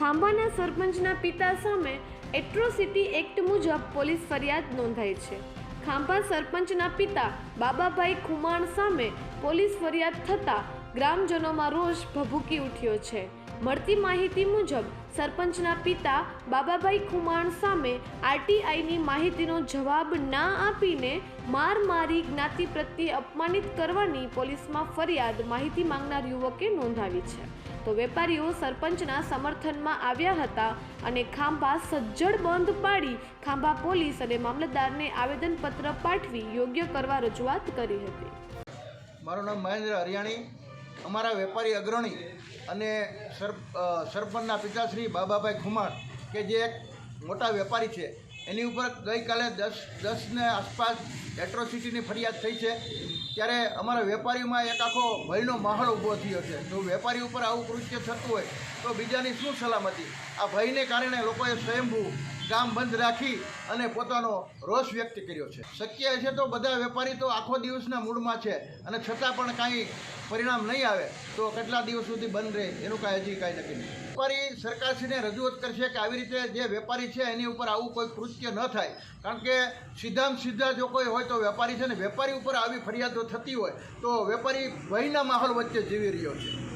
ખાંભાના સરપંચના પિતા સામે એટ્રોસિટી એક્ટ મુજબ પોલીસ ફરિયાદ નોંધાઈ છે. ખાંભા સરપંચના પિતા બાબાભાઈ ખુમાણ સામે પોલીસ ફરિયાદ થતાં ગ્રામજનોમાં રોષ ભભૂકી ઉઠ્યો છે. મળતી માહિતી મુજબ, સરપંચના પિતા બાબાભાઈ ખુમાણ સામે આરટીઆઈની માહિતીનો જવાબ ના આપીને માર મારી જ્ઞાતિ પ્રત્યે અપમાનિત કરવાની પોલીસમાં ફરિયાદ માહિતી માંગનાર યુવકે નોંધાવી છે. તો વેપારીઓ સરપંચના સમર્થનમાં આવ્યા હતા અને ખાંભા સજ્જડ બંધ પાડી ખાંભા પોલીસ અને મામલતદારને આવેદનપત્ર પાઠવી યોગ્ય કરવા રજૂઆત કરી હતી. મારું નામ મહેન્દ્ર હરિયાણી. અમારા વેપારી અગ્રણી અને સર સરપંચના પિતાશ્રી બાબાભાઈ ખુમાર, કે જે એક મોટા વેપારી છે, એની ઉપર ગઈકાલે દસ, દસને આસપાસ એટ્રોસિટીની ફરિયાદ થઈ છે. ત્યારે અમારા વેપારીમાં એક આખો ભયનો માહોલ ઊભો થયો છે. જો વેપારી ઉપર આવું કૃત્ય થતું હોય, તો બીજાની શું સલામતી? આ ભયને કારણે લોકોએ સ્વયંભૂ કામ બંધ રાખી અને પોતાનો રોષ વ્યક્ત કર્યો છે. શક્ય છે તો બધા વેપારી તો આખો દિવસના મૂડમાં છે અને છતાં પણ કાંઈ પરિણામ નહીં આવે તો કેટલા દિવસ સુધી બંધ રહે એનું કાંઈ હજી કાંઈ નક્કી નહીં વેપારી સરકારશ્રીને રજૂઆત કરશે કે આવી રીતે જે વેપારી છે એની ઉપર આવું કોઈ કૃત્ય ન થાય. કારણ કે સીધામાં સીધા જો કોઈ હોય તો વેપારી છે ને વેપારી ઉપર આવી ફરિયાદો થતી હોય તો વેપારી ભયના માહોલ વચ્ચે જીવી રહ્યો છે.